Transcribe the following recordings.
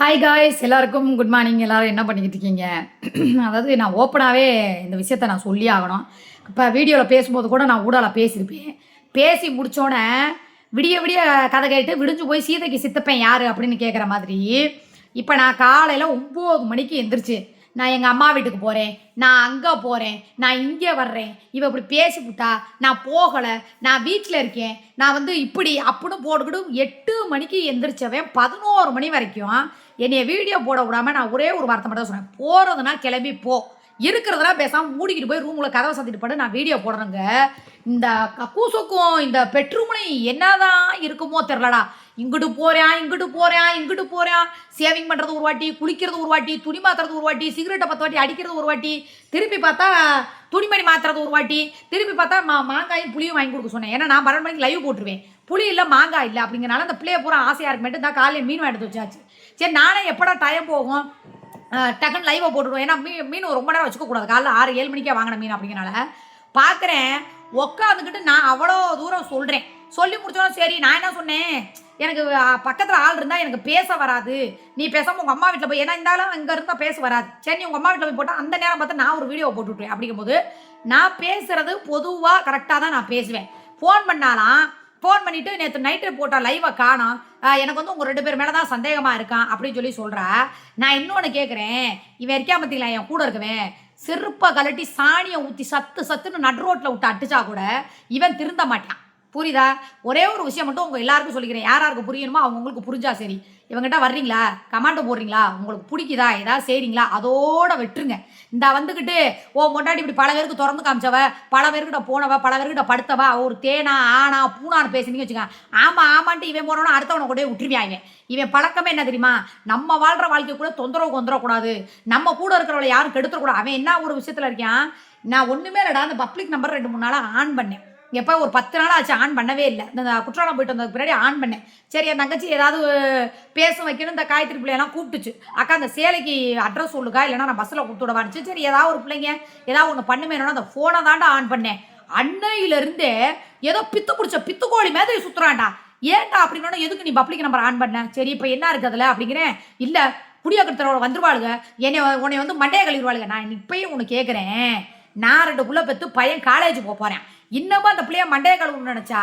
Hi guys எல்லாருக்கும் good morning எல்லோரும் என்ன பண்ணிக்கிட்டு இருக்கீங்க? அதாவது நான் ஓப்பனாகவே இந்த விஷயத்த நான் சொல்லி ஆகணும். இப்போ வீடியோவில் பேசும்போது கூட நான் ஊடால பேசியிருப்பேன். பேசி முடித்தோடனே விடிய விடிய கதை கேட்டு விடிஞ்சு போய் சீதைக்கு சித்தப்பேன் யார் அப்படின்னு கேட்குற மாதிரி இப்போ நான் காலையில் ஒம்பது மணிக்கு எந்திரிச்சு நான் எங்கள் அம்மா வீட்டுக்கு போகிறேன் நான் அங்கே போகிறேன் நான் இங்கே வர்றேன். இவ இப்படி பேசிவிட்டா நான் போகலை நான் வீட்டில் இருக்கேன். நான் வந்து இப்படி அப்படின்னு போட்டுக்கிட்டு எட்டு மணிக்கு எந்திரிச்சவன் பதினோரு மணி வரைக்கும் என்னைய வீடியோ போட விடாம நான் ஒரே ஒரு வார்த்தை மட்டும் தான் சொன்னேன். போகிறதுனா கிளம்பி போ. இருக்கிறதுனா பேசாமல் மூடிக்கிட்டு போய் ரூமில் கதவை சாத்திட்டு போட்டு நான் வீடியோ போடுறேங்க. இந்த கூசுக்கும் இந்த பெட்ரூம்லையும் என்னதான் இருக்குமோ தெரிலடா இங்கிட்டு போகிறேன் இங்கிட்டு போகிறேன் இங்கிட்டு போகிறேன் சேவிங் பண்ணுறது ஒரு வாட்டி குளிக்கிறது ஒரு வாட்டி துணி மாத்துறது ஒரு வாட்டி சிகரெட்டை பத்து வாட்டி அடிக்கிறது ஒரு வாட்டி திருப்பி பார்த்தா துணிமணி மாத்துறது ஒரு வாட்டி திருப்பி பார்த்தா மா மாங்காயும் புளியும் வாங்கி கொடுக்க சொன்னேன். ஏன்னா நான் பன்னெண்டு மணிக்கு லைவ் போட்டுருவேன். புளி இல்லை மாங்காய் இல்லை அப்படிங்கிறனால அந்த பிள்ளைய பூரா ஆசையாக இருக்குமேட்டு தான் காலையில் மீன் எடுத்து வச்சாச்சு. சரி நானே எப்படா டைம் போகும்? டக்குன்னு லைவை போட்டுடுவோம் ஏன்னா மீன் மீன் ரொம்ப நேரம் வச்சுக்கக்கூடாது. காலைல ஆறு ஏழு மணிக்கே வாங்கின மீன் அப்படிங்கிறனால. பார்க்குறேன் உட்காந்துக்கிட்டு நான் அவ்வளோ தூரம் சொல்கிறேன் சொல்லி முடிச்சோன்னா சரி நான் என்ன சொன்னேன்? எனக்கு பக்கத்தில் ஆள் இருந்தால் எனக்கு பேச வராது. நீ பேசாமல் உங்கள் அம்மா வீட்டில் போய் ஏன்னா இருந்தாலும் இங்கே இருந்தால் பேச வராது. சரி நீ உங்கள் அம்மா வீட்டில் போய் போட்டால் அந்த நேரம் பார்த்து நான் ஒரு வீடியோ போட்டுவிட்டேன் அப்படிங்கும்போது நான் பேசுகிறது பொதுவாக கரெக்டாக தான் நான் பேசுவேன். ஃபோன் பண்ணாலாம் ஃபோன் பண்ணிவிட்டு நேற்று நைட்டு போட்ட லைவை காணோம். எனக்கு வந்து உங்கள் ரெண்டு பேர் மேலே தான் சந்தேகமாக இருக்கான் அப்படின்னு சொல்லி சொல்கிறா நான் இன்னொன்று கேட்குறேன் இவன் இருக்கா பார்த்தீங்களா என் கூட இருக்கவன். செருப்பை கலட்டி சாணியை ஊற்றி சத்து சத்துன்னு நடு ரோட்டில் விட்டு அடிச்சா கூட இவன் திருந்த மாட்டான். புரியுதா? ஒரே ஒரு விஷயம் மட்டும் உங்கள் எல்லாருக்கும் சொல்லிக்கிறேன். யார் புரியணுமோ அவங்களுக்கு புரிஞ்சா சரி. இவங்ககிட்ட வர்றீங்களா? கமாண்டோ போடுறீங்களா? உங்களுக்கு பிடிக்குதா? ஏதாவது செய்றீங்களா? அதோட வெட்டுருங்க. இந்த வந்துக்கிட்டு ஓ மொட்டாடி இப்படி பல பேருக்கு திறந்து காமிச்சவ பல பேருக்கிட்ட போனவ பல பேருக்கிட்ட படுத்தவ ஒரு தேனா ஆனா பூனான்னு பேசுனீங்க வச்சுக்கோங்க ஆமா ஆமான்ட்டு இவன் போனோன்னா அடுத்தவனை கூட விட்டுருவியா இவன்? பழக்கமே என்ன தெரியுமா? நம்ம வாழ்ற வாழ்க்கை கூட தொந்தரவு வந்துடக்கூடாது. நம்ம கூட இருக்கிறவளை யாரும் கெடுத்துடக்கூடாது. அவன் என்ன ஒரு விஷயத்துல இருக்கான் நான் ஒண்ணுமே இல்லடா அந்த பப்ளிக் நம்பர் ரெண்டு மூணு நாளாக ஆன் பண்ணேன். எப்போ ஒரு பத்து நாள் ஆச்சு ஆன் பண்ணவே இல்லை. இந்த குற்றாலம் போயிட்டு வந்ததுக்கு பின்னாடி ஆன் பண்ணேன். சரி என் தங்கச்சி ஏதாவது பேச வைக்கணும் இந்த காயத்ரி பிள்ளையெல்லாம் கூப்பிட்டுச்சு. அக்கா அந்த சேலைக்கு அட்ரஸ் சொல்லுக்கா இல்லைன்னா நான் பஸ்ஸில் கொடுத்து விடவானுச்சு சரி ஏதாவது ஒரு பிள்ளைங்க ஏதாவது ஒன்று பண்ணுமேனோட அந்த ஃபோனை தாண்டா ஆன் பண்ணேன். அன்னையிலிருந்தே ஏதோ பித்து பிடிச்ச பித்துக்கோழி மாதிரி சுற்றுறான்டா ஏன்டா அப்படின்னா எதுக்கு நீ பப்ளிக் நம்பர் ஆன் பண்ண? சரி இப்போ என்ன இருக்குது அதில் அப்படிங்கிறேன் இல்லை குடியாக்கத்தரோட வந்துருவாளுங்க என்னை உன்னை வந்து மண்டையை கழுவிடுவாளுங்க நான் இப்பயும் உனக்கு கேட்குறேன் நான் ரெண்டு புள்ள பெற்று பையன் காலேஜ் போக போகிறேன் இன்னமும் அந்த பிள்ளைய மண்டையை கழுவுன்னு நினச்சா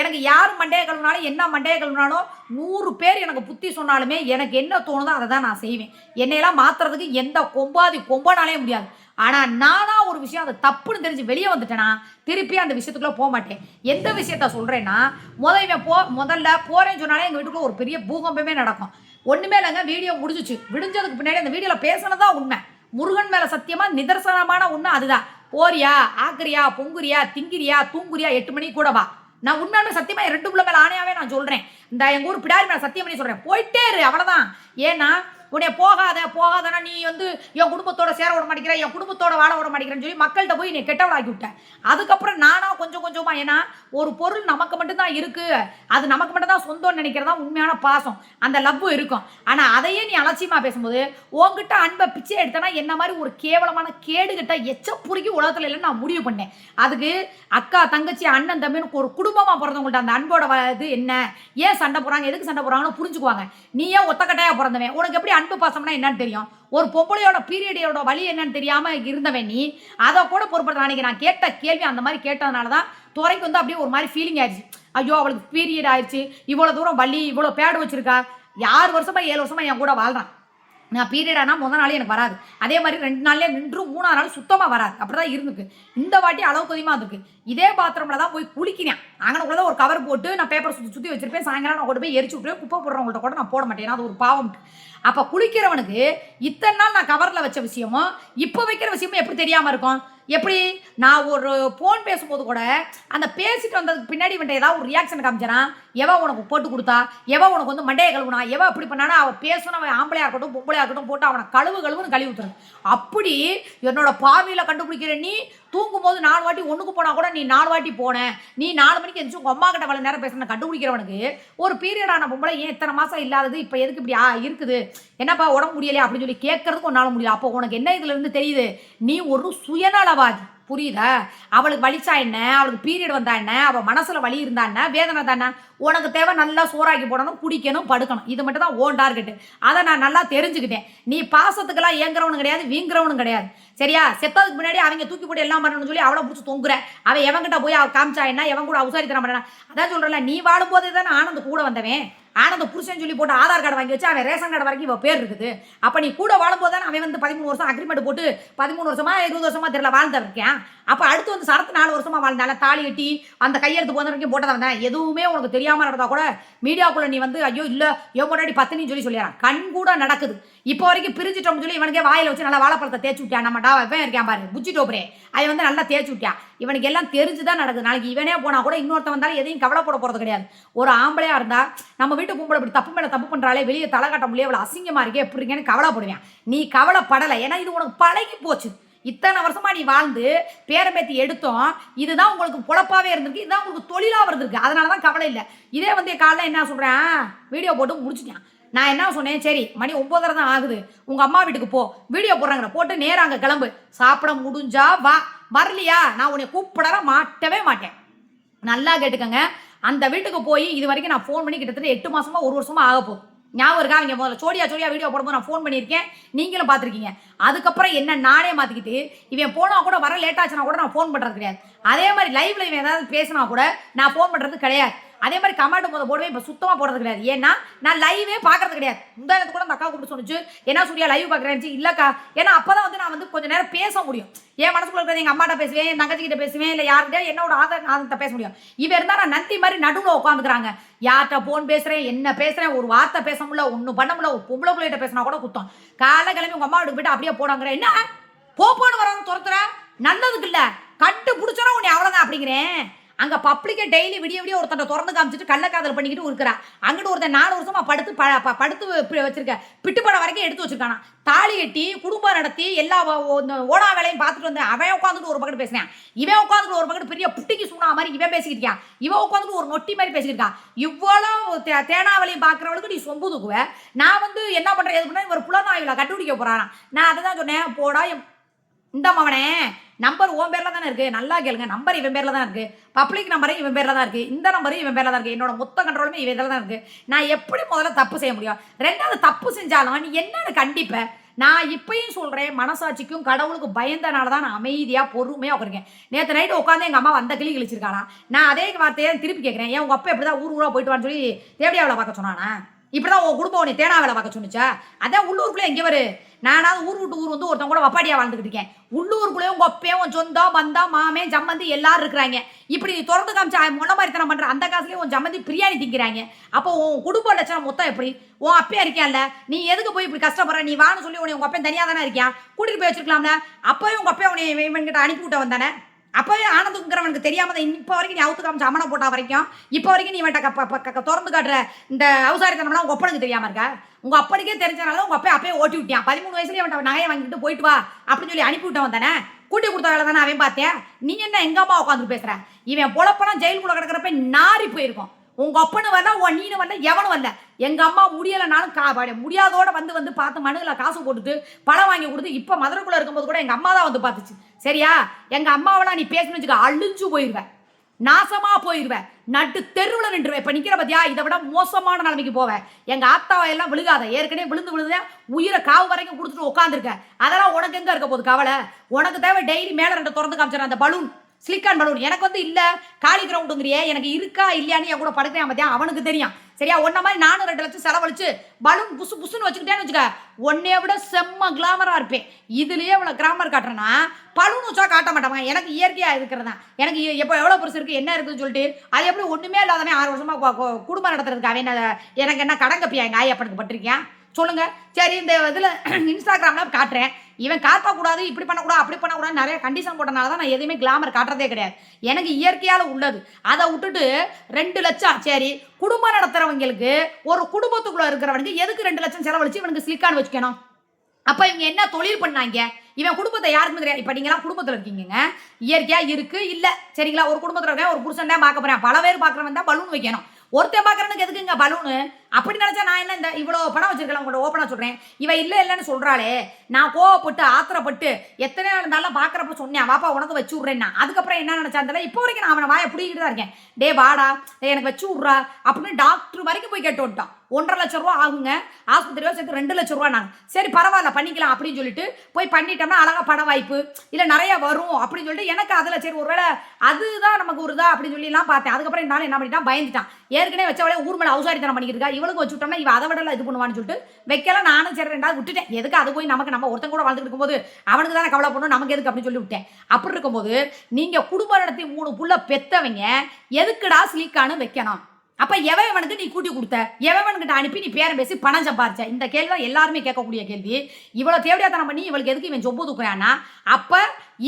எனக்கு யார் மண்டையை கழுவுனாலும் என்ன மண்டையை கழுவுனாலும் நூறு பேர் எனக்கு புத்தி சொன்னாலுமே எனக்கு என்ன தோணுதோ அதை தான் நான் செய்வேன். என்னையெல்லாம் மாற்றுறதுக்கு எந்த கொம்பாதி கொம்பனாலே முடியாது. ஆனால் நானாக ஒரு விஷயம் அது தப்புன்னு தெரிஞ்சு வெளியே வந்துட்டேன்னா திருப்பி அந்த விஷயத்துக்குள்ளே போக மாட்டேன். எந்த விஷயத்த சொல்கிறேன்னா முதல் இவன் போ முதல்ல போகிறேன்னு சொன்னாலே எங்கள் வீட்டுக்குள்ளே ஒரு பெரிய பூகம்பமே நடக்கும். ஒன்றுமே இல்லைங்க வீடியோ முடிஞ்சிச்சு. விடிஞ்சதுக்கு பின்னாடி அந்த வீடியோவில் பேசினதான் உண்மை. முருகன் மேலே சத்தியமாக நிதர்சனமான உண்மை அதுதான். போறியா ஆக்குறியா பொங்குறியா திங்கிறியா தூங்குறியா எட்டு மணிக்கு கூட வா. நான் உண்மையான சத்தியமா ரெண்டு புள்ள மேல ஆணையாவே நான் சொல்றேன். இந்த எங்க ஊர் பிடாரி மேல சத்தியம் பண்ணி சொல்றேன். போயிட்டே இரு அவ்வளவுதான். ஏன்னா உன்னை போகாத போகாதனா நீ வந்து என் குடும்பத்தோட சேர விட மாட்டேங்கிற என் குடும்பத்தோட வாழ விட மாட்டேங்கிறேன்னு சொல்லி மக்கள்கிட்ட போய் நீ கெட்டவளாக்கி விட்டேன் அதுக்கப்புறம் நானா கொஞ்சம் கொஞ்சமா ஏன்னா ஒரு பொருள் நமக்கு மட்டும்தான் இருக்கு. அது நமக்கு மட்டும்தான் சொந்தம்னு நினைக்கிறதா உண்மையான பாசம். அந்த லவ்வும் இருக்கும். ஆனா அதையே நீ அலட்சியமா பேசும்போது உன்கிட்ட அன்பை பிச்சை எடுத்தனா என்ன மாதிரி ஒரு கேவலமான கேடுகிட்ட எச்ச புரிக்கி உலகத்துல இல்லைன்னு நான் முடிவு பண்ணேன். அதுக்கு அக்கா தங்கச்சி அண்ணன் தம்பின்னு ஒரு குடும்பமா பிறந்தவங்கள்ட்ட அந்த அன்போட இது என்ன? ஏன் சண்டை போறாங்க எதுக்கு சண்டை போறாங்கன்னு புரிஞ்சுக்குவாங்க. நீ ஏன் ஒத்தக்கட்டையா பிறந்தவன்? உனக்கு எப்படி அன்பு பாசம்னா என்னன்னு தெரியும். ஒரு பொம்பளையோட பீரியடோட வழி என்னன்னு தெரியாம இருந்தவன் நீ அதை கூட பொறுப்படுத்த அன்னைக்கு நான் கேட்ட கேள்வி அந்த மாதிரி கேட்டதுனால தான் துறைக்கு வந்து அப்படியே ஒரு மாதிரி ஃபீலிங் ஆயிடுச்சு. ஐயோ அவளுக்கு பீரியட் ஆயிடுச்சு. இவ்வளோ தூரம் வலி இவ்வளோ பேடு வச்சிருக்கா. ஆறு வருஷமா ஏழு வருஷமா என் கூட வாழ்றான். நான் பீரியட் ஆனால் முதல் நாளே எனக்கு வராது. அதே மாதிரி ரெண்டு நாள்லேயே நின்று மூணாவது நாள் சுத்தமாக வராது. அப்படி தான் இருந்துக்கு. இந்த வாட்டி அளவுக்கு அதிகமாக இருக்கு இதே பாத்ரூமில் தான் போய் குளிக்கிறேன் அங்கனக்குள்ள தான் ஒரு கவர் போட்டு நான் பேப்பர் சுற்றி சுற்றி வச்சிருப்பேன். சாயங்காலம் நான் கொண்டு போய் எரிச்சு விட்டுருவேன். குப்பை போடுறவங்கள்ட்ட கூட நான் போட மாட்டேன். ஏன்னா அது ஒரு பாவம். அப்போ குளிக்கிறவனுக்கு இத்தனை நாள் நான் கவரில் வச்ச விஷயமும் இப்போ வைக்கிற விஷயமும் எப்படி தெரியாமல் இருக்கும்? எப்படி? நான் ஒரு ஃபோன் பேசும்போது கூட அந்த பேசிட்டு வந்ததுக்கு பின்னாடி இவன்ட்ட ஏதாவது ஒரு ரியாக்ஷன் காமிச்சான்? எவன் உனக்கு போட்டு கொடுத்தா? எவன் உனக்கு வந்து மண்டையை கழுவுனா? எவன் அப்படி பண்ணானா? அவன் பேசணும் அவன் ஆம்பளையா இருக்கட்டும் பொம்பளையா இருக்கட்டும் போட்டு அவனை கழுவு கழுவுன்னு கழுவி ஊத்துறது அப்படி என்னோட பார்வையில் கண்டுபிடிக்கிற நீ தூங்கும்போது நாலு வாட்டி ஒன்றுக்கு போனால் கூட நீ நாலு வாட்டி போனேன் நீ நாலு மணிக்கு எந்திரிச்சு உங்கள் அம்மா கிட்ட அவ்வளவு நேரம் பேசுன கண்டுபிடிக்கிறவனுக்கு ஒரு பீரியடான பொம்பளை ஏன் இத்தனை மாதம் இல்லாதது? இப்போ எதுக்கு இப்படி ஆ இருக்குது? என்னப்பா உடம்பு முடியலையா? அப்படின்னு சொல்லி கேட்கறதுக்கு உன்னால் முடியல. அப்போ உனக்கு என்ன இதுலேருந்து தெரியுது? நீ ஒரு சுயநலவாதி புரியுதா? அவளுக்கு வலிச்சா என்ன? அவளுக்கு பீரியட் வந்தா என்ன? அவள் மனசுல வலி இருந்தா என்ன? வேதனை தானே உனக்கு தேவை நல்லா சோறாக்கி போடணும் குடிக்கணும் படுக்கணும். இது மட்டும் தான் ஓன் டார்கெட்டு அதை நான் நல்லா தெரிஞ்சுக்கிட்டேன். நீ பாசத்துக்கெல்லாம் ஏங்குறவனும் கிடையாது வீங்குறவனும் கிடையாது. சரியா? செத்ததுக்கு முன்னாடி அவங்க தூக்கி போட்டு எல்லாம் பண்ணணும்னு சொல்லி அவளை பிடிச்சி தொங்குற. அவன் எவன்கிட்ட போய் அவள் காமிச்சா என்ன? எவன் கூட அவசாரித்தனம் பண்ணா? அதான் சொல்கிறல நீ வாழும்போது தானே ஆனந்த் கூட வந்தவன். ஆனந்த புருஷன் சொல்லி போட்டு ஆதார் கார்டு வாங்கி வச்சு அவன் ரேஷன் கார்டு வரைக்கும் இவன் பேர் இருக்குது. அப்ப நீ கூட வாழும்போது தானே அவன் வந்து பதிமூணு வருஷம் அக்ரிமெண்ட் போட்டு பதிமூணு வருஷமா இருபது வருஷமா தெரியல வாழ்ந்தவன் இருக்கேன் அப்போ அடுத்து வந்து சரத்து நாலு வருஷமா வாழ்ந்தால தாலி கட்டி அந்த கையெழுத்து போன வரைக்கும் போட்டதை வந்தேன் எதுவுமே உனக்கு தெரியாமல் நடந்தால் கூட மீடியாக்குள்ள நீ வந்து ஐயோ இல்லை எவ்வளோ முன்னாடி பத்தினி சொல்லி சொல்லிடுறான். கண் கூட நடக்குது. இப்போ வரைக்கும் பிரிஞ்சிட்டோம்னு சொல்லி இவனுக்கே வாயில வச்சு நல்லா வாழைப்பழத்தை தேய்ச்சி விட்டான் நம்ம டா இவன் இருக்கான் பாரு. புச்சி போறே அதை வந்து நல்லா தேய்ச்சி விட்டான் இவனுக்கு எல்லாம் தெரிஞ்சுதான் நடக்குது. நாளைக்கு இவனே போனா கூட இன்னொருத்தன் வந்தாலும் எதையும் கவலைப்பட போறது கிடையாது. ஒரு ஆம்பளையா இருந்தா நம்ம வீட்டு பொம்பளை இப்படி தப்பு மேல தப்பு பண்றாலே வெளியே தலை காட்ட முடியல இவ்வளோ அசிங்கமா இருக்கே எப்படி இருக்கேன்னு கவலைப்படுவேன். நீ கவலைப்படலை. ஏன்னா இது உனக்கு பழகி போச்சு. இத்தனை வருஷமா நீ வாழ்ந்து பேரம்பேத்தி எடுத்தோம். இதுதான் உங்களுக்கு பொழப்பாவே இருந்திருக்கு. இதுதான் உங்களுக்கு தொழிலாக இருந்திருக்கு அதனால தான் கவலை இல்லை. இதே வந்து காலைல என்ன சொல்கிறேன் வீடியோ போட்டு முடிச்சுட்டான். நான் என்ன சொன்னேன்? சரி மணி ஒன்பதரை தான் ஆகுது. உங்க அம்மா வீட்டுக்கு போ. வீடியோ போடுறாங்க போட்டு நேரா கிளம்பு. சாப்பிட முடிஞ்சா வா. வரலையா? நான் உன்னை கூப்பிடற மாட்டவே மாட்டேன். நல்லா கேட்டுக்கங்க. அந்த வீட்டுக்கு போய் இது வரைக்கும் நான் ஃபோன் பண்ணி கிட்டத்தட்ட எட்டு மாசமா ஒரு வருஷமா ஆக போகுது. ஞாபகம் இருக்கா? அவங்க முதல்ல சோடியா சோடியா வீடியோ போடும்போது நான் ஃபோன் பண்ணியிருக்கேன். நீங்களும் பார்த்துருக்கீங்க. அதுக்கப்புறம் என்ன நானே மாற்றிக்கிட்டு இவன் போனால் கூட வர லேட் ஆச்சுன்னா கூட நான் ஃபோன் பண்ணுறது கிடையாது. அதே மாதிரி லைவ்ல இவன் ஏதாவது பேசினா கூட நான் ஃபோன் பண்ணுறது கிடையாது. அதே மாதிரி கமெண்ட் போத போடவே இப்போ சுத்தமாக போடுறது கிடையாது. ஏன்னா நான் லைவே பார்க்கறது கிடையாது. முந்தாயிரத்து கூட அந்த அக்கா கூப்பிட்டு சொன்னிச்சு. என்ன சூர்யா லைவ் பார்க்குறேன் இல்லைக்கா. ஏன்னா அப்போ தான் வந்து நான் வந்து கொஞ்சம் நேரம் பேச முடியும். என் மனசுக்குள்ள இருக்கிறது எங்கள் அம்மாட்ட பேசுவேன் என் தங்கச்சிக்கிட்ட பேசுவேன் இல்லை யார்கிட்ட என்னோட ஆதார் ஆதத்தை பேச முடியும். இவன் இருந்தால் நான் நந்தி மாதிரி நடுவில் உட்காந்துக்கிறாங்க. யார்கிட்ட ஃபோன் பேசுகிறேன் என்ன பேசுகிறேன் ஒரு வார்த்தை பேச முடியல ஒன்றும் பண்ண முடியல. ஒரு பொம்பளை பிள்ளைகிட்ட பேசினா கூட குத்தம். காலை கிளம்பி உங்கள் அம்மா வீட்டுக்கு போயிட்டு அப்படியே போடாங்கிறேன் என்ன? போ போன்னு வராங்க துரத்துற? நல்லதுக்கு இல்லை. கட்டு பிடிச்சனா உன்னை அவ்வளோதான் அப்படிங்கிறேன். அங்க பப்ளிக்கை டெய்லி விடிய விடிய ஒருத்தனை திறந்து காமிச்சிட்டு கள்ளக்காதல் பண்ணிக்கிட்டு இருக்கிறா. அங்கிட்டு ஒருத்தன் நாலு வருஷமா படுத்து ப படுத்து வச்சிருக்க. பிட்டுப்படம் வரைக்கும் எடுத்து வச்சிருக்கானா. தாலி கட்டி குடும்பம் நடத்தி எல்லா ஓடா வேலையும் பார்த்துட்டு வந்து அவன் உட்காந்துட்டு ஒரு பக்கத்து பேசினான். இவன் உட்காந்துட்டு ஒரு பக்கத்து பெரிய புட்டிக்கு சூனா மாதிரி இவன் பேசிக்கிட்டு இருக்கான். இவன் உட்காந்துட்டு ஒரு நொட்டி மாதிரி பேசிக்கிட்டு இருக்கான். இவ்வளவு தே- தேனாவளையும் பார்க்குறவளுக்கு நீ சொம்பு தூக்குவ. நான் வந்து என்ன பண்றேன் எது பண்ண இவர் புலனாய்வில் கண்டுபிடிக்க போறானா. நான் அதை தான் சொன்னேன் போடா இந்த மவனே நம்பர் உன் பேரில் தானே இருக்குது நல்லா கேளுங்க. நம்பர் இவன் பேரில் தான் இருக்குது பப்ளிக் நம்பரும் இவன் பேரில் தான் இருக்குது இந்த நம்பரும் இவன் பேரில் தான் இருக்குது என்னோட மொத்த கண்ட்ரோலுமே இவன் இதில் தான் இருக்கு. நான் எப்படி முதல்ல தப்பு செய்ய முடியும்? ரெண்டாவது தப்பு செஞ்சாலும் நீ என்னன்னு கண்டிப்ப. நான் இப்பயும் சொல்கிறேன் மனசாட்சிக்கும் கடவுளுக்கு பயந்தனால தான் நான் அமைதியாக பொறுமையாக உட்காருக்கேன் நேற்று நைட்டு உட்காந்து எங்கள் அம்மா வந்த கிளி கிழிச்சிருக்கானா நான் அதே வார்த்தையை திருப்பி கேட்குறேன் ஏன் உங்கள் அப்பா எப்படிதான் ஊர் ஊராக போயிட்டு வான்னு சொல்லி தேவடியாவில் பார்க்க சொன்னானா? இப்படிதான் உன் குடும்பம் உன்னை தேனா வேலை பார்க்க சொன்னிச்சா? அதான் உள்ளூருக்குள்ளே எங்கே வரு? நானாவது ஊர் விட்டு ஊர் வந்து ஒருத்தவங்க கூட வப்பாடியா வாழ்ந்துக்கிட்டு இருக்கேன். உள்ளூருக்குள்ளே உங்கள் அப்பே உன் சொந்தம் பந்தம் மாமே ஜம்மந்தி எல்லாரும் இருக்கிறாங்க. இப்படி நீ திறந்து காமிச்சா முன்ன மாதிரி தனம் பண்ணுற அந்த காசுலேயும் உன் ஜம்மந்தி பிரியாணி திங்கிறாங்க. அப்போ உன் குடும்ப லட்சணம் மொத்தம் எப்படி? உன் அப்பே இருக்கியான்ல நீ எதுக்கு போய் இப்படி கஷ்டப்படுற? நீ வான்னு சொல்லி உன்னை உங்கள் அப்பன் தனியாக தானே இருக்கியா? கூட்டிகிட்டு போய் வச்சிருக்கலாம்ல. அப்பவே உங்கள் அப்பையும் உன்னை இவன் இவன்கிட்ட அனுப்பி விட்ட வந்தானே? அப்பவே ஆனந்துங்கிறவனுக்கு தெரியாம தான் இப்போ வரைக்கும் நீ அவுத்து காமிச்சு அமனை போட்டா வரைக்கும் இப்போ வரைக்கும் நீ இவன்ட்ட க- திறந்து காட்டுற இந்த அவசாரித்தனம்லாம் உங்க அப்பனுக்கு தெரியாம இருக்கா? உங்க அப்பனுக்கே தெரிஞ்சனால உங்க அப்பா அப்பயே ஓட்டி விட்டியான் பதிமூணு வயசுலேயே அவன் நகையை வாங்கிட்டு போயிட்டு வா அப்படின்னு சொல்லி அனுப்பி விட்டவன் தானே? கூட்டி கொடுத்த வேலை தானே அவன் பார்த்தேன் நீ என்ன எங்க அம்மா உட்காந்து பேசுற? இவன் பொழப்பெல்லாம் ஜெயிலுக்குள்ள கிடக்கிறப்ப நாரி போயிருக்கும். உங்க அப்பனு வரல உன் நீனு வரல எவனும் வரல எங்க அம்மா முடியலைனாலும் கா முடியாதோட வந்து வந்து பார்த்து மனுவில் காசு போட்டுட்டு பழம் வாங்கி கொடுத்து இப்போ மதுரைக்குள்ள இருக்கும்போது கூட எங்க அம்மா தான் வந்து பார்த்துச்சு. சரியா? எங்க அம்மாவெல்லாம் நீ பேசணும்னு வச்சுக்க அழிஞ்சு போயிருவேன் நாசமா போயிருவேன் நட்டு தெருவில் நின்றுவேன் இப்போ நிற்கிற பத்தியா? இதை விட மோசமான நிலைமைக்கு போவேன் எங்கள் ஆத்தாவை எல்லாம் விழுகாத. ஏற்கனவே விழுந்து விழுந்த உயிரை காவு வரைக்கும் கொடுத்துட்டு உட்காந்துருக்க அதெல்லாம் உனக்கு எங்கே இருக்க போகுது கவலை? உனக்கு தேவை டெய்லி மேலே ரெண்டு திறந்து காமிச்சிடறேன் அந்த பலூன் சிலிக்கான் பலூன் எனக்கு வந்து இல்லை. காலி கிரவுண்டுங்கிறியே எனக்கு இருக்கா இல்லையான்னு என் கூட படுக்கிறேன் பார்த்தியா அவனுக்கு தெரியும். சரியா? ஒன்ன மாதிரி நானும் ரெண்டு லட்சம் செலவழிச்சு பலூன் புசு புசுன்னு வச்சுக்கிட்டேன்னு வச்சுக்க. உன்னைய விட செம்ம கிளாமரா இருப்பேன். இதுலயே இவ்வளவு கிராமர் காட்டுறேன்னா பலூன் வச்சா காட்ட மாட்டாங்க எனக்கு இயற்கையா இருக்கிறது தான். எனக்கு எப்போ எவ்வளவு பெருசு இருக்கு என்ன இருக்குன்னு சொல்லிட்டு அது எப்படி ஒண்ணுமே இல்லாதவன் ஆறு வருஷமா குடும்பம் நடத்துறதுக்கு அவன் எனக்கு என்ன கடன் கப்பியா எங்க ஆயப்பனுக்கு பட்டிருக்கேன் சொல்லுங்க. சரி இந்த இதுல இன்ஸ்டாகிராம்ல காட்டுறேன். இவன் காட்டக்கூடாது இப்படி பண்ணக்கூடாது அப்படி பண்ணக்கூடாது நிறைய கண்டிஷன் போட்டனால தான் நான் எதுவுமே கிளாமர் காட்டுறதே கிடையாது. எனக்கு இயற்கையால் உள்ளது. அதை விட்டுட்டு ரெண்டு லட்சம் சரி குடும்பம் நடத்துறவங்களுக்கு ஒரு குடும்பத்துக்குள்ளே இருக்கிறவனுக்கு எதுக்கு ரெண்டு லட்சம் செலவழிச்சு இவனுக்கு சிலிக்கான் வச்சுக்கணும்? அப்போ இவங்க என்ன தொழில் பண்ணாங்க? இவன் குடும்பத்தை யாருக்குமே தெரியாது இப்போ நீங்களாம் குடும்பத்தில் இருக்கீங்க இயற்கையாக இருக்குது இல்லை. சரிங்களா? ஒரு குடும்பத்தில் இருக்கேன் ஒரு புருஷன் தான் பார்க்க போகிறேன் பல பேர் பார்க்குறவன் தான் பலூன் வைக்கணும். ஒருத்தன் பார்க்குறனுக்கு எதுக்குங்க பலூனு? அப்படி நினச்சா நான் என்ன இந்த இவ்வளோ பணம் வச்சிருக்கலாம் உங்கள்கிட்ட ஓப்பனாக சொல்கிறேன் இவ இல்லை இல்லைன்னு சொல்கிறாளே நான் கோவப்பட்டு ஆத்திரப்பட்டு எத்தனை இருந்தாலும் பார்க்குறப்ப சொன்னேன் வாப்பா உனக்கு வச்சு விட்றேன்னா அதுக்கப்புறம் என்ன நினச்சாந்தல இப்போ வரைக்கும் நான் அவனை வாயை பிடிக்கிட்டு தான் இருக்கேன். டே வாடா. எனக்கு வச்சு விட்றா. அப்படின்னு டாக்டர் வரைக்கும் போய் கேட்டு விட்டான் ஒன்றரை லட்ச ரூபா ஆகுங்க. ஆஸ்பத்திரியோ சேர்த்து ரெண்டு லட்ச ரூபா நாங்கள் சரி பரவாயில்ல பண்ணிக்கலாம் அப்படின்னு சொல்லிட்டு போய் பண்ணிட்டோம்னா அழகா பட வாய்ப்பு. இல்லை நிறைய வரும் அப்படின்னு சொல்லிட்டு எனக்கு அதில் சரி ஒருவேளை அதுதான் நமக்கு ஒரு இதா அப்படின்னு சொல்லிலாம் பார்த்தேன். அதுக்கப்புறம் இந்த என்ன பண்ணிட்டான்? பயந்துட்டான். ஏற்கனவே வச்சவளே ஊர் மேலே அவசாரித்தனம் பண்ணிக்கிட்டு இருக்கா. இவளுக்கு வச்சுட்டோம்னா இவ அதை விடலாம் இது பண்ணுவான்னு சொல்லிட்டு வைக்கல நானும் சரி ரெண்டாவது விட்டுட்டேன். எதுக்கு அது போய் நமக்கு நம்ம ஒருத்தன் கூட வாழ்ந்துட்டு இருக்கும்போது அவனுக்கு தானே கவலை பண்ணணும் நமக்கு எதுக்கு அப்படின்னு சொல்லி விட்டேன். அப்படி இருக்கும்போது நீங்கள் குடும்ப நடத்தி மூணு புள்ள பெத்தவங்க எதுக்குடா ஸ்லீக்கானு வைக்கணும்? அப்ப எவன் இவனுக்கு நீ கூட்டி கொடுத்த? எவன்கிட்ட அனுப்பி நீ பேரம் பேசி பணம் சம்பாரிச்ச? இந்த கேள்வி தான் எல்லாருமே கேட்கக்கூடிய கேள்வி. இவ்வளவு தேவையாத்தனம் பண்ணி இவளுக்கு எதுக்கு இவன் சொப்பு தூக்குறானா அப்ப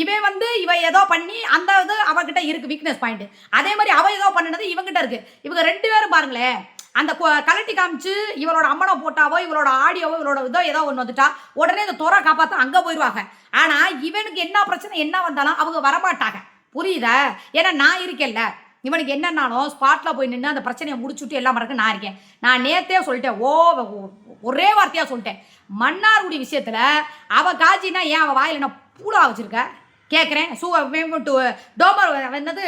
இவன் வந்து இவன் ஏதோ பண்ணி அந்த இது அவகிட்ட இருக்கு வீக்னஸ் பாயிண்ட் அதே மாதிரி அவ ஏதோ பண்ணினது இவங்கிட்ட இருக்கு. இவங்க ரெண்டு பேரும் பாருங்களேன் அந்த கலட்டி காமிச்சு இவளோட அம்மனை போட்டாவோ இவளோட ஆடியோவோ இவளோட இதோ ஏதோ ஒன்று வந்துட்டா உடனே இந்த துறை காப்பாற்ற அங்கே போயிடுவாங்க ஆனால் இவனுக்கு என்ன பிரச்சனை என்ன வந்தாலும் அவங்க வரமாட்டாங்க. புரியுதா? ஏன்னா நான் இருக்கேன்ல. இவனுக்கு என்னன்னாலும் ஸ்பாட்டில் போய் நின்று அந்த பிரச்சனையை முடிச்சுட்டு எல்லாம் மறக்க நான் இருக்கேன் நான் நேத்தே சொல்லிட்டேன் ஓ ஒரே வார்த்தையாக சொல்லிட்டேன் மன்னார்குடி விஷயத்தில் அவள் காஜினா ஏன் அவள் வாயில் என்ன பூடா வச்சுருக்க கேட்குறேன் சூ டோமர் என்னது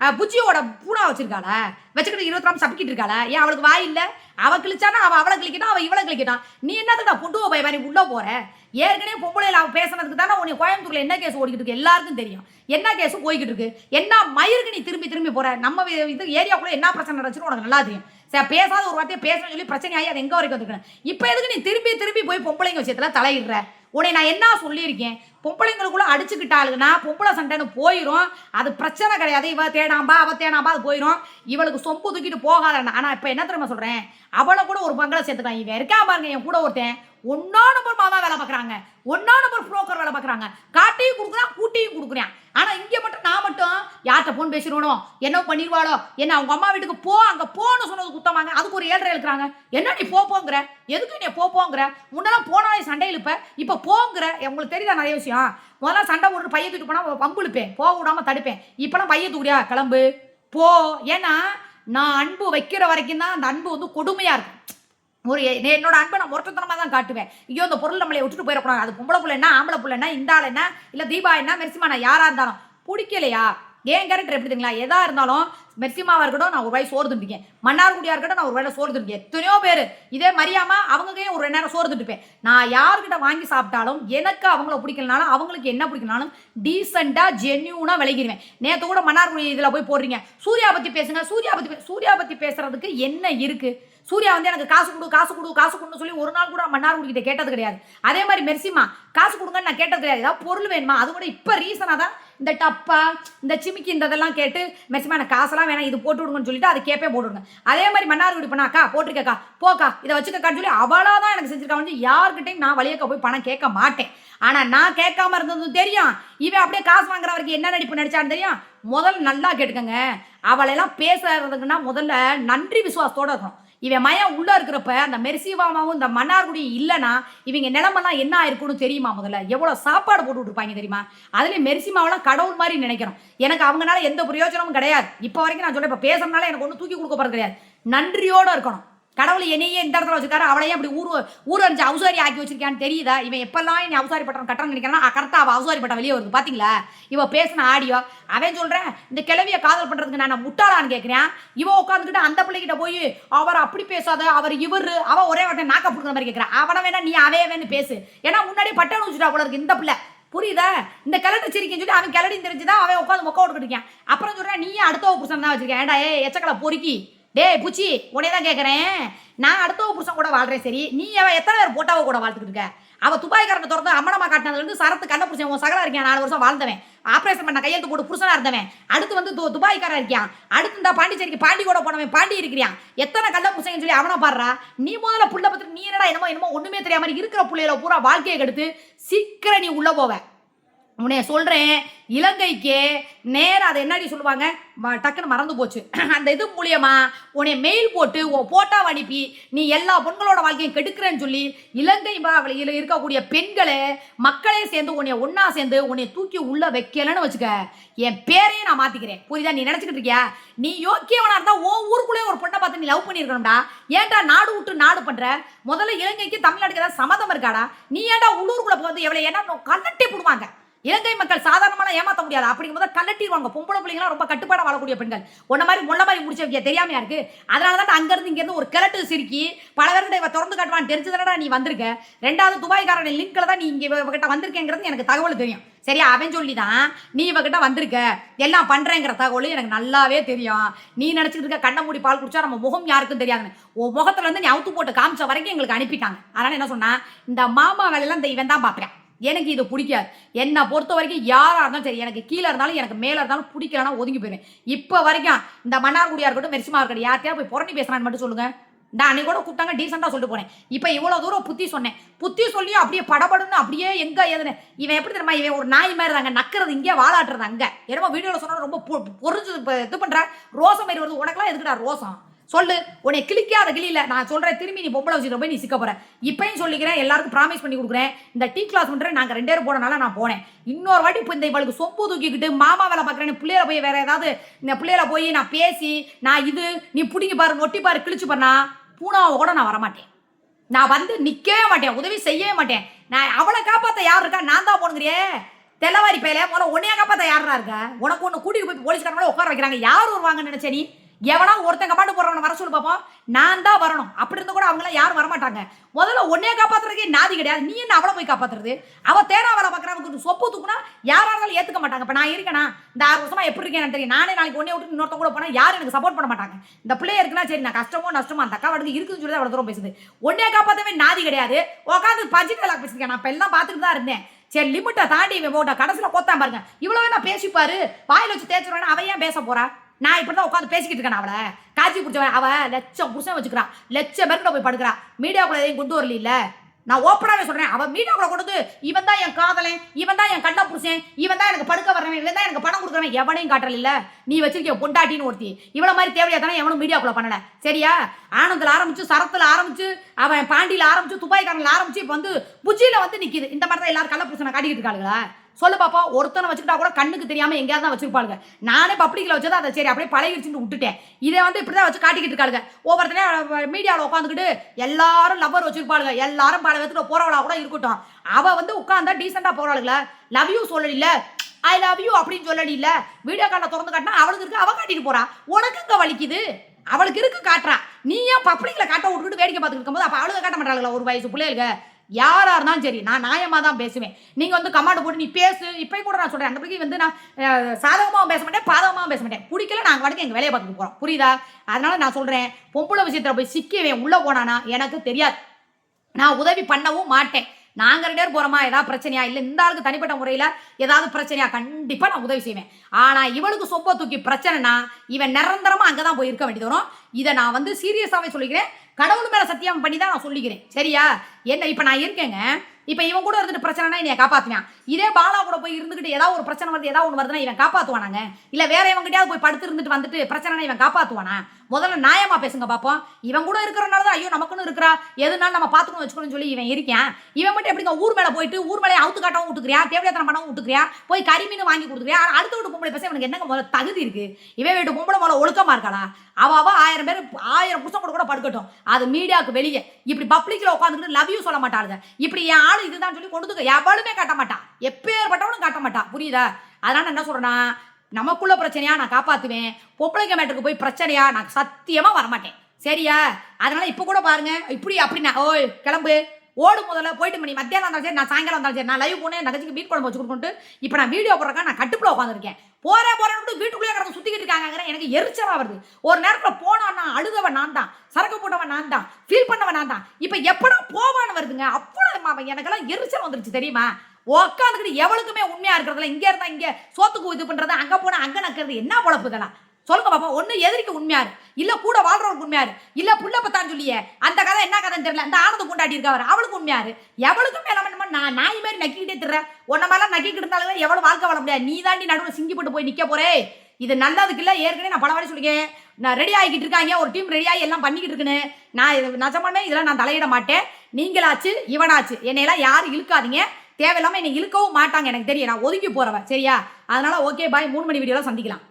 புச்சியோட புஜ்ஜியோட பூடா வச்சிருக்காள. வச்சுக்கிட்டு இருபத்தி நாலு சப்பிக்கிட்டு இருக்காள. ஏன் அவளுக்கு வாய் இல்லை? அவ கிழிச்சானா அவ அவளை கிளிக்கணும் அவ இவளை கிழிக்கிட்டான் நீ என்னதுடா பொட்டுவ போய் மாதிரி உள்ள போற? ஏற்கனவே பொம்பளையில அவ பேசுனதுக்கு தானே உன்னை கோயம்புத்தூர்ல என்ன கேஸ் ஓடிக்கிட்டு இருக்கு? எல்லாருக்கும் தெரியும். என்ன கேஸும் போய்கிட்டு இருக்கு? என்ன மயிருக்கு நீ திரும்பி திரும்பி போற? நம்ம இது ஏரியாக்குள்ள என்ன பிரச்சனை நடந்துச்சுன்னு உனக்கு நல்லா தெரியும். சரி பேசாத ஒரு வார்த்தையை பேசணும்னு சொல்லி பிரச்சனை ஆகி அது எங்கே வரைக்கும் வந்துருக்கணும் இப்போ எதுக்கு நீ திரும்பி திரும்பி போய் பொம்பளைங்க விஷயத்தில் தலையிடுற? உன்னை நான் என்ன சொல்லியிருக்கேன்? பொம்பளைங்களுக்குள்ள அடிச்சுக்கிட்டாளுன்னா பொம்பளை சண்டைன்னு போயிடும் அது பிரச்சனை கிடையாது. இவ தேடாம்பா அவ தேடாம்பா அது போயிடும் இவளுக்கு சொம்பு தூக்கிட்டு போகாத ஆனால் இப்போ என்ன தெரியுமா சொல்கிறேன் அவளை கூட ஒரு பங்களை சேர்த்துக்கலாம். இவன் இருக்கா பாருங்க என் கூட ஒருத்தன். ஒன்னா நம்பர் மாமா வேலை பார்க்குறாங்க. ஒன்னா நம்பர் புரோக்கர் வேலை பார்க்குறாங்க. காட்டியும் கொடுக்குறான் கூட்டியும் கொடுக்குறேன் ஆனால் இங்கே மட்டும் நான் மட்டும் யார்கிட்ட ஃபோன் பேசிடுவனோ என்ன பண்ணிடுவாளோ என்ன அவங்க அம்மா வீட்டுக்கு போ அங்கே போன்னு சொன்னது குத்தமாங்க அதுக்கு ஒரு ஏழரை எழுக்கிறாங்க என்ன நீ போப்போங்கிற எதுக்கு நீ போப்போங்கிற முன்னெல்லாம் போனாலே சண்டை இழுப்ப இப்போ போங்கிற உங்களுக்கு தெரியுதா நிறைய விஷயம்? முதல்ல சண்டை போட்டு பைய தூக்கிட்டு போனால் பம்பு இழுப்பேன் போக விடாமல் தடுப்பேன். இப்போலாம் பைய தூக்குறியா கிளம்பு போ. ஏன்னா நான் அன்பு வைக்கிற வரைக்கும் தான் அந்த அன்பு வந்து கொடுமையாக இருக்கும். ஒரு என்னோட அன்பை நான் முரட்டத்தனமாக தான் காட்டுவேன். ஐயோ இந்த பொருள் நம்மளை விட்டுட்டு போயிடக்கூடாது. அது பொம்பளை புள்ள என்ன ஆம்பளை புள்ள என்ன இந்த ஆள் என்ன இல்லை தீபா என்ன மெர்சிமா நான் யாராக இருந்தாலும். பிடிக்கலையா? ஏன் கேரக்டர் எப்படி தெரியுங்களா? எதா இருந்தாலும் மெர்சிமாவாக இருக்கட்டும் நான் ஒரு வாய் சோறு திண்டிருக்கேன் மன்னார்குடியாக இருக்கட்டும் நான் ஒரு வேலை சோறு திண்டிருக்கேன் எத்தனையோ பேர். இதே மரியாமா அவங்க கையும் ஒரு ரெண்டு நேரம் சோறு திட்டுப்பேன் நான் யாருக்கிட்ட வாங்கி சாப்பிட்டாலும் எனக்கு அவங்கள பிடிக்கலனாலும் அவங்களுக்கு என்ன பிடிக்கலனாலும் டீசெண்டாக ஜென்யூனாக விளக்கிடுவேன் நேற்று கூட மன்னார்குடி இதில் போய் போடுறீங்க. சூர்யா பற்றி பேசுங்க. சூர்யா பற்றி சூர்யா பற்றி பேசுறதுக்கு என்ன இருக்குது சூர்யா வந்து எனக்கு காசு கொடு காசு கொடு காசு கொடுன்னு சொல்லி ஒரு நாள் கூட நான் மன்னார் கிட்ட கேட்டது கிடையாது. அதே மாதிரி மெர்சிமா காசு கொடுங்கன்னு நான் கேட்டது கிடையாது. ஏதாவது பொருள் வேணுமா? அது கூட இப்போ ரீசனாக தான் இந்த டப்பா இந்த சிமிக்கி இந்த இதெல்லாம் கேட்டு மெர்சிமா எனக்கு காசெல்லாம் வேணாம் இது போட்டு விடுங்கன்னு சொல்லிட்டு அதை கேப்பே போட்டுருங்க அதே மாதிரி மன்னார் குடி பண்ணாக்கா போட்டிருக்கக்கா போக்கா இதை வச்சுக்கக்கான்னு சொல்லி அவளாக தான் எனக்கு செஞ்சிருக்கா வந்து யார்கிட்டையும் நான் வழியக்க போய் பணம் கேட்க மாட்டேன். ஆனால் நான் கேட்காம இருந்ததும் தெரியும். இவன் அப்படியே காசு வாங்குற வரைக்கும் என்ன நடிப்பு நடிச்சான்னு தெரியும். முதல்ல நல்லா கேட்டுக்கங்க. அவளெல்லாம் பேசுறதுக்குன்னா முதல்ல நன்றி விசுவாசத்தோட இருக்கணும். இவன் மயம் உள்ள இருக்கிறப்ப அந்த மெர்சிவாமாவும் இந்த மன்னார்குடி இல்லைன்னா இவங்க நிலமெல்லாம் என்ன ஆயிருக்குன்னு தெரியுமா முதல்ல? எவ்வளோ சாப்பாடு போட்டு விட்டுருப்பாங்க தெரியுமா? அதுலேயும் மெர்சிமாவெல்லாம் கடவுள் மாதிரி நினைக்கிறோம் எனக்கு அவங்கனால எந்த பிரயோஜனமும் கிடையாது. இப்போ வரைக்கும் நான் சொல்றேன் இப்போ பேசுறதுனால எனக்கு ஒன்றும் தூக்கி கொடுக்க போறது கிடையாது. நன்றியோட இருக்கணும். கடவுள் என்னையே இந்த இடத்துல வச்சிருக்காரு. அவளையே அப்படி ஊர் ஊர் அஞ்சு அவசாரி ஆக்கி வச்சிருக்கான்னு தெரியுதா? இவன் எப்பெல்லாம் நீ அவசாரி பட்டம் கட்டണം நினைக்கிறான் கரெக்டாக அவள் அவசாரி பட்டம் வெளியே வருது. பார்த்தீங்களா இவ பேசின ஆடியோ. அவன் சொல்கிறேன் இந்த கிழவியை காதல் பண்ணுறதுக்கு நான் முட்டாளான்னு கேட்குறேன் இவன் உட்காந்துக்கிட்டு அந்த பிள்ளைகிட்ட போய் அவர் அப்படி பேசாத அவர் இவர் அவள் ஒரே வார்த்தை நாக்க பிடிக்கிற மாதிரி கேட்குறான் அவனை வேணா நீ அவே வேணும் பேசு. ஏன்னா முன்னாடி பட்டம் வச்சுட்டா போல இருக்கு இந்த பிள்ளை. புரியுதா? இந்த கிளட்டு சிரிக்கன்னு சொல்லி அவன் கிளடி தெரிஞ்சுதான் அவன் உட்காந்து மொக்க விட்டுக்கிட்டு இருக்கான். அப்புறம் சொல்றேன் நீயே அடுத்த புருஷன் தான் வச்சிருக்கேன் ஏண்டா ஏ எச்சக்கலை பொறுக்கி. டேய் பூச்சி உடனே தான் கேட்குறேன் நான் அடுத்தவ புருஷன் கூட வாழ்கிறேன் சரி. நீ அவன் எத்தனை பேர் போட்டாவோ கூட வாழ்த்துக்கிட்டு இருக்க? அவள் துபாய்க்காரனை திறந்து அம்மனமா காட்டினதுலேருந்து சரத்து கண்ண புருஷன் உன் சகலா இருக்கேன் நாலு வருஷம் வாழ்ந்தவன். ஆப்ரேஷன் பண்ண கையெழுத்து போட்டு புருஷனாக இருந்தவன். அடுத்து வந்து து- துபாய்க்காரன் இருக்கியான் அடுத்து இந்த பாண்டிச்சேரிக்கு பாண்டி கூட போனவன் பாண்டி இருக்கிறான் எத்தனை கள்ள புருஷன் சொல்லி அவனை பாடுறா? நீ முதல்ல புள்ள பத்தி நீ என்னடா என்னமோ என்னமோ ஒன்றுமே தெரியாமல் இருக்கிற புள்ளையில பூரா வாழ்க்கையை கெடுத்து சீக்கிரம் நீ உள்ளே போவ. உன்னைய சொல்கிறேன் இலங்கைக்கு நேராக அதை என்னடி சொல்லுவாங்க? டக்குன்னு மறந்து போச்சு. அந்த இது மூலியமா உன்னை மெயில் போட்டு உன் போட்டோவை அனுப்பி நீ எல்லா பொண்களோட வாழ்க்கையும் கெடுக்கிறேன்னு சொல்லி இலங்கை இதில் இருக்கக்கூடிய பெண்களே மக்களே சேர்ந்து உன்னை ஒன்றா சேர்ந்து உன்னை தூக்கி உள்ள வைக்கலன்னு வச்சுக்க. என் பேரையே நான் மாற்றிக்கிறேன் புரியுதா? நீ நினச்சிக்கிட்டு இருக்கியா? நீ யோக்கியவனா இருந்தா உன் ஊருக்குள்ளே ஒரு பொண்ணை பார்த்து நீ லவ் பண்ணியிருக்கணும்டா. ஏன்டா நாடு விட்டு நாடு பண்ற? முதல்ல இலங்கைக்கு தமிழ்நாட்டுக்கு ஏதாவது சம்மதம் இருக்காடா? நீ ஏன்டா உள்ளூருக்குள்ள போகிறது எவ்வளோ என்ன கண்ணட்டி போடுவாங்க? இலங்கை மக்கள் சாதாரணமான ஏமாற்ற முடியாது. அப்படிங்கும் போது கலட்டிடுவாங்க. பொம்பளை பிள்ளைங்களாம் ரொம்ப கட்டுப்பாடாக வாழக்கூடிய பெண்கள். உன்ன மாதிரி முள்ள மாதிரி முடிச்ச தெரியாமையா இருக்கு? அதனால தான் அங்கிருந்து இங்கேருந்து ஒரு கிழட்டு சிரிக்கி பல பேர்கிட்ட இவ திறந்து காட்டுவான்னு தெரிஞ்சுதானடா நீ வந்திருக்க. ரெண்டாவது துபாய்காரன் லிங்க்ல தான் நீ இங்க இவகிட்ட வந்திருக்கேங்கிறது எனக்கு தகவல் தெரியும். சரியா? அவன் சொல்லி தான் நீ இவகிட்ட வந்திருக்க. எல்லாம் பண்றேங்கிற தகவல் எனக்கு நல்லாவே தெரியும். நீ நினைச்சிட்டு இருக்க கண்ண மூடி பால் குடிச்சா நம்ம முகம் யாருக்கும் தெரியாதுன்னு. உன் முகத்துல இருந்து நீ அவுத்து போட்டு காமிச்ச வரைக்கும் எங்களுக்கு அனுப்பிட்டாங்க. அதனால என்ன சொன்னா இந்த மாமா வேலையெல்லாம் இந்த இவன் தான் பார்ப்பேன் எனக்கு இது பிடிக்காது. என்னை பொறுத்த வரைக்கும் யாராக இருந்தாலும் சரி எனக்கு கீழே இருந்தாலும் எனக்கு மேலே இருந்தாலும் பிடிக்கலன்னா ஒதுங்கி போயிடுவேன். இப்போ வரைக்கும் இந்த மன்னார்குடியாக இருக்கட்டும் மெரிசிமா இருக்கட்டும் யார்கிட்டயா போய் புரணி பேசுகிறான்னு மட்டும் சொல்லுங்கள் நான் அன்னைக்கு கூட கூப்பிட்டாங்க டீசெண்டாக சொல்லிட்டு போனேன். இப்போ இவ்வளோ தூரம் புத்தி சொன்னேன். புத்தி சொல்லியும் அப்படியே படபடன்னு அப்படியே எங்கே எதுன்னு. இவன் எப்படி தெரியுமா இவன் ஒரு நாய் மாதிரி தாங்க நக்கிறது இங்கே வாழாட்டுறது அங்கே. என்னமோ வீடியோவில் சொன்னால் ரொம்ப பொ- பொறிஞ்சு இப்போ இது பண்ணுற ரோசம் மாதிரி வருது. உனக்கெல்லாம் எதுக்குடா ரோசம்? சொல்லு. உன்னை கிளிக்காத கிளியில் நான் சொல்கிறேன் திரும்பி நீ பொம்பளை வச்சுட்டு போய் நீ சிக்க போற. இப்பயும் சொல்லிக்கிறேன் எல்லாருக்கும் ப்ராமிஸ் பண்ணி கொடுக்குறேன். இந்த டீ கிளாஸ் பண்ணுற நாங்கள் ரெண்டு பேரும் போனனால நான் போனேன். இன்னொரு வாட்டி இப்போ இந்த இவளுக்கு சொம்பு தூக்கிக்கிட்டு மாமா வேலை பார்க்குறேன் பிள்ளையில போய் வேற ஏதாவது இந்த பிள்ளையில போய் நான் பேசி நான் இது நீ பிடிங்கி பாரு நொட்டி பாரு கிழிச்சு பண்ணா பூனாவை கூட நான் வரமாட்டேன். நான் வந்து நிற்கவே மாட்டேன் உதவி செய்யவே மாட்டேன். நான் அவளை காப்பாற்ற யார் இருக்கா? நான் தான் போனுங்கிறியே தெல்லவாரி பையில முதல்ல உன்னைய காப்பாற்ற யாரா இருக்கா? உனக்கு ஒன்று கூட்டிகிட்டு போய் போலீஸ்காரங்கள உட்கார வைக்கிறாங்க. யார் வருவாங்கன்னு நினைச்ச நீ? எவனா ஒருத்தன் கமாண்டு போடுறவனை வர சொல்லு பார்ப்போம் நான் தான் வரணும். அப்படி இருந்து கூட அவங்களாம் யாரும் வரமாட்டாங்க. முதல்ல உன்னைய காப்பாத்துறதுக்கே நாதி கிடையாது. நீ என்ன அவளை போய் காப்பாத்துறது? அவ தேடா வேலை பார்க்குறவங்க சொப்பு தூக்குனா யாரா இருந்தாலும் ஏத்துக்க மாட்டாங்க. இப்ப நான் இருக்கேனா? இந்த ஆறு வருஷமா எப்படி இருக்கேன் தெரியும். நானே நாளைக்கு ஒன்னே விட்டு இன்னொருத்தன் கூட போனா யாரும் எனக்கு சப்போர்ட் பண்ண மாட்டாங்க. இந்த பிள்ளைய இருக்குன்னா சரி நான் கஷ்டமோ நஷ்டமோ அந்த அக்கா வடுக்கு இருக்குன்னு சொல்லி தான் அவ்வளவு தூரம் பேசுது. உன்னைய காப்பாத்தவே நாதி கிடையாது. உட்காந்து பட்ஜெட் வேலை பேசிருக்கேன் நான் இப்போ எல்லாம் பார்த்துட்டு தான் இருந்தேன். சரி லிமிட்டை தாண்டி இவன் போட்டா கடைசியில் கொத்தான் பாருங்க. இவ்வளோ வேணா பேசிப்பாரு. வாயில் வச்சு தேய்ச்சிருவேன்? அவன் ஏன் பேச போறா? நான் இப்படி தான் உட்காந்து பேசிக்கிட்டு இருக்கேன் அவளை. காட்சி பிடிச்சவன் அவ லட்சம் புருஷன் வச்சுக்கிறான் லட்சம் பேருக்கு போய் படுக்கிறா. மீடியாக்குள்ள எதையும் கொண்டு வரல நான் ஓப்பனாகவே சொல்றேன். அவ மீடியாக்குள்ள கொண்டு இவன் தான் என் காதலன் இவன் தான் என் கண்ணா புருஷன் இவன் தான் எனக்கு படுக்க வரவன் இவன் தான் எனக்கு பணம் கொடுக்குறவன். எவனையும் காட்டல இல்ல? நீ வச்சிருக்க பொண்டாட்டின்னு ஒருத்தி. இவ்வளவு மாதிரி தேவையா தானே எவனும் மீடியாக்குள்ள பண்ணல. சரியா? ஆனந்தில் ஆரம்பிச்சு சரத்துல ஆரம்பிச்சு அவன் பாண்டியில் ஆரம்பிச்சு துபாய்க்காரன்ல ஆரம்பிச்சு இப்போ வந்து புஜியில வந்து நிக்குது. இந்த மாதிரி தான் எல்லாரும் கள்ள புருஷனை காட்டிக்கிட்டு இருக்காளுங்களா சொல்லு பாப்பா ஒருத்தனை வச்சுக்கிட்டா கூட கண்ணுக்கு தெரியாம எங்கேயாவது தான் வச்சிருப்பாளுங்க. நானே பப்ளிக்ல வச்சதா அதை சரி அப்படியே பழகிடுச்சுன்னு விட்டுட்டேன். இதை வந்து இப்படி தான் வச்சு காட்டிக்கிட்டு இருக்காளுங்க. ஒவ்வொருத்தனையும் மீடியாவில் உட்காந்துக்கிட்டு எல்லாரும் லவ்வர் வச்சிருப்பாளுங்க. எல்லாரும் பல விதத்துல போறவளா கூட இருக்கட்டும். அவ வந்து உட்காந்தா டீசெண்டா போறாளுங்களா. லவ் யூ சொல்லல ஐ லவ் யூ அப்படின்னு சொல்லடி வீடியோ கார்டை திறந்து காட்டினா அவளுக்கு இருக்கு அவ காட்டிட்டு போறா. உனக்கு இங்க வலிக்குது? அவளுக்கு இருக்கு காட்டுறா. நீ ஏன் பப்ளிக்ல காட்ட விட்டுட்டு வேடிக்கை பார்த்துட்டு இருக்கும்போது அப்ப அவளுக்கு காட்ட மாட்டாளுங்களா ஒரு வயசு பிள்ளைகளுக்கு. யாரா இருந்தாலும் சரி நான் நியாயமாக தான் பேசுவேன். நீங்க வந்து கமாண்ட் போட்டு நீ பேசு. இப்பயும் கூட நான் சொல்றேன். அந்த பிள்ளைக்கு வந்து நான் சாதகமாகவும் பேச மாட்டேன் பாதகமாகவும் பேச மாட்டேன். பிடிக்கல நாங்கள் வாட்டுக்கு எங்க வேலையை பார்த்துட்டு போறோம். புரியுதா? அதனால நான் சொல்றேன் பொம்பளை விஷயத்துல போய் சிக்கவேன் உள்ள போனானா எனக்கு தெரியாது. நான் உதவி பண்ணவும் மாட்டேன். நாங்க ரெண்டு பேர் போறோமா? ஏதாவது பிரச்சனையா? இல்ல இந்த ஆளுக்கு தனிப்பட்ட முறையில ஏதாவது பிரச்சனையா? கண்டிப்பா நான் உதவி செய்வேன். ஆனா இவளுக்கு சொப்ப தூக்கி பிரச்சனைனா இவன் நிரந்தரமா அங்கதான் போய் இருக்க வேண்டியது வரும். இதை நான் வந்து சீரியஸாவே சொல்லிக்கிறேன். கடவுள் மேலே சத்தியம் பண்ணி தான் நான் சொல்லிக்கிறேன். சரியா? என்ன இப்போ நான் இருக்கேங்க. இப்போ இவன் கூட இருந்துட்டு பிரச்சனைனா என்னை காப்பாத்துவான். இதே பாலா கூட போய் இருந்துகிட்டு ஏதாவது ஒரு பிரச்சனை வருது ஏதாவது ஒன்று வருதுன்னா இவன் காப்பாற்றுவானாங்க இல்லை வேற இவங்ககிட்டயாவது போய் படுத்து இருந்துட்டு வந்துட்டு பிரச்சனைனா இவன் காப்பாற்றுவானா முதல்ல நியாயமா பேசுங்க பார்ப்போம் இவன் கூட இருக்கிறனால தான் ஐயோ நமக்குன்னு இருக்கிறா. எதுனாலும் நம்ம பார்த்துக்கணும் வச்சுக்கணும்னு சொல்லி இவன் இருக்கேன். இவன் மட்டும் எப்படிங்க ஊர் மேலே போயிட்டு ஊர் மேலே அவுத்து காட்டவும் விட்டுக்கிறியா? தேவையான பணம் விட்டுக்கிறியா? போய் கறிமீன் வாங்கி கொடுக்குறியா அடுத்த வீட்டு பொம்பளை பேச இவனுக்கு என்னங்க முதல்ல தகுதி இருக்கு? இவன் வீட்டு பொம்பளை முதல்ல ஒழுக்கமா இருக்காளா? அவ அவ ஆயிரம் பேர் ஆயிரம் புருஷன் கூட கூட படுக்கட்டும். அது மீடியாவுக்கு வெளியே. இப்படி பப்ளிக்ல உட்காந்துக்கிட்டு லவ் யூ சொல்ல மாட்டாளுங்க. இப்படி என் ஆள் இதுதான் சொல்லி கொண்டு எவ்வளவுமே எவளுமே காட்ட மாட்டான் எப்பேற்பட்டவனும் காட்ட மாட்டான் புரியுதா? அதனால நான் என்ன சொல்றேன்னா நமக்குள்ள பிரச்சனையா நான் காப்பாத்துவேன். பொம்பளைங்க மேட்டுக்கு போய் பிரச்சனையா நான் சத்தியமா வரமாட்டேன். சரியா? அதனால இப்போ கூட பாருங்க இப்படி அப்படின்னா ஓய் கிளம்பு. ஓடு முதல்ல போயிட்டு மணி. மத்தியானம் இருந்தாலும் சரி நான் சாயங்காலம் இருந்தாலும் சரி நான் லைவ் போனேன் நகைச்சிக்கு மீட் குழம்பு வச்சு கொடுத்துட்டு இப்போ நான் வீடியோ போடுறக்கா நான் கட்டுப்பில் உட்காந்துருக்கேன் போறேன் போறேன்னு வீட்டுக்குள்ளே கிடந்து சுத்திக்கிட்டு இருக்காங்க எனக்கு எரிச்சலா வருது. ஒரு நேரத்தில் போனான்னா அழுதவன் நான் தான் சரக்கு போட்டவன் நான் தான் ஃபீல் பண்ணவன் நான் தான். இப்போ எப்படா போவான்னு வருதுங்க? அவ்வளோ எனக்கெல்லாம் எரிச்சல் வந்துருச்சு தெரியுமா? உட்காந்துக்கிட்டு எவளுக்குமே உண்மையா இருக்கிறதுல இங்க இருந்தா இங்க சோத்துக்கு இது பண்றது அங்க போனா அங்க நக்கிறது என்ன பொழப்பு இதெல்லாம் சொல்லுங்க பாப்பா ஒண்ணு எதிரிக்கு உண்மையாரு இல்ல கூட வாழ்றவருக்கு உண்மையாரு இல்ல புள்ள பத்தான் சொல்லியே அந்த கதை என்ன கதைன்னு தெரியல. அந்த ஆனந்த கொண்டாடி இருக்கவர் அவளுக்கு உண்மையாரு எவளுக்கும் மேல நம்ம நான் நாய் மாதிரி நக்கிக்கிட்டே திர்ற. உன்ன மாதிரிலாம் நக்கிக்கிட்டு இருந்தாலும் எவ்வளவு வாழ்க்கை வாழ முடியாது. நீ தாண்டி நடுவில் சிங்கி போட்டு போய் நிக்க போறே. இது நல்லதுக்கு இல்ல ஏற்கனவே நான் பல வாட்டி சொல்லிக்கேன் நான் ரெடி ஆகிக்கிட்டு இருக்காங்க ஒரு டீம் ரெடி ஆகி எல்லாம் பண்ணிக்கிட்டு இருக்குன்னு. நான் இது நிஜமானே இதெல்லாம் நான் தலையிட மாட்டேன். நீங்களாச்சு இவனாச்சு. என்னையெல்லாம் யாரும் இழுக்காதீங்க. தேவையில்லாம என்னை இழுக்கவும் மாட்டாங்க எனக்கு தெரியும். நான் ஒதுக்கி போறவன் சரியா? அதனால ஓகே பாய் மூணு மணி வீடியோலாம் சந்திக்கலாம்.